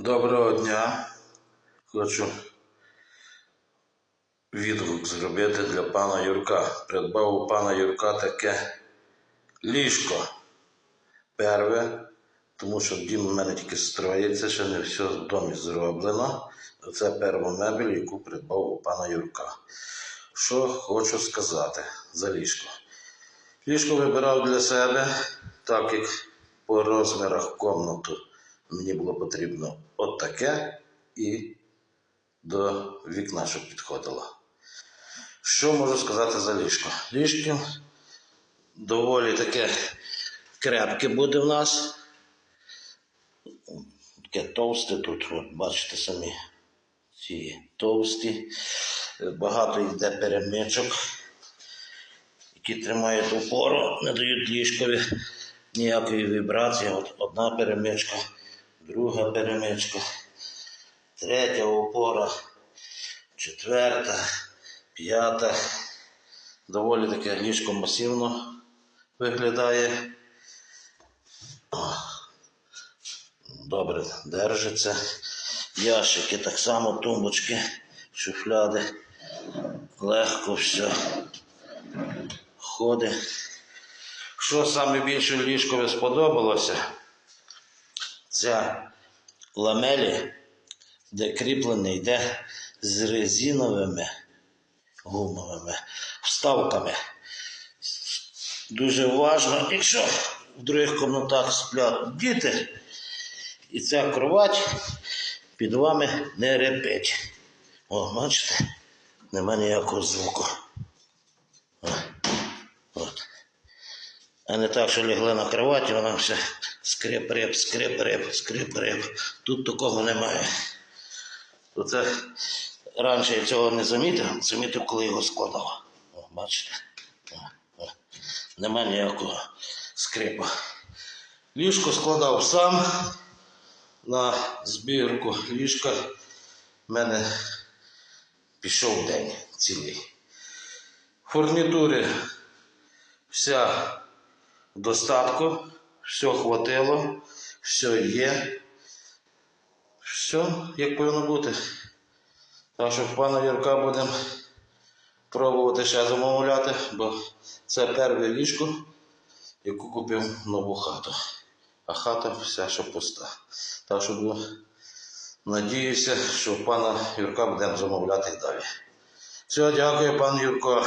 Доброго дня. Хочу відгук зробити для пана Юрка. Придбав у пана Юрка таке ліжко. Перве, тому що дім у мене тільки строїться, ще не все в домі зроблено. Це перша мебель, яку придбав у пана Юрка. Що хочу сказати за ліжко. Ліжко вибирав для себе, так як по розмірах комнату мені було потрібно от таке і до вікна, щоб підходило. Що можу сказати за ліжко? Ліжко доволі таке крепке буде в нас. Таке товсте тут, от бачите самі ці товсті. Багато йде перемичок які тримають опору, не дають ліжкові ніякої вібрації. От одна перемичка, друга перемичка, третя опора, четверта, п'ята. Доволі таке ліжко масивно виглядає. Добре держиться. Ящики так само, тумбочки, шуфляди. Легко все ходить. Що саме більше ліжкові сподобалося? Це ламелі, де кріплений йде з резиновими гумовими вставками. Дуже важливо, якщо в других кімнатах сплять діти, і ця кровать під вами не репить. О, бачите, нема ніякого звуку. От. А не так, що лягли на кроваті, вона все скрип-реп, скрип-реп, скрип-реп. Тут такого немає. Це раніше я цього не замітив, замітив, коли його складав. О, бачите? Нема ніякого скрипу. Ліжко складав сам на збірку ліжка. В мене пішов день цілий. Фурнітури вся в достатку, все хватило, все є, все як повинно бути. Так що пана Юрка будемо пробувати ще замовляти, бо це перше ліжко, яку купив нову хату. А хата вся ще пуста. Так що ну, надіюся, що пана Юрка будемо замовляти далі. Все, дякую, пан Юрко.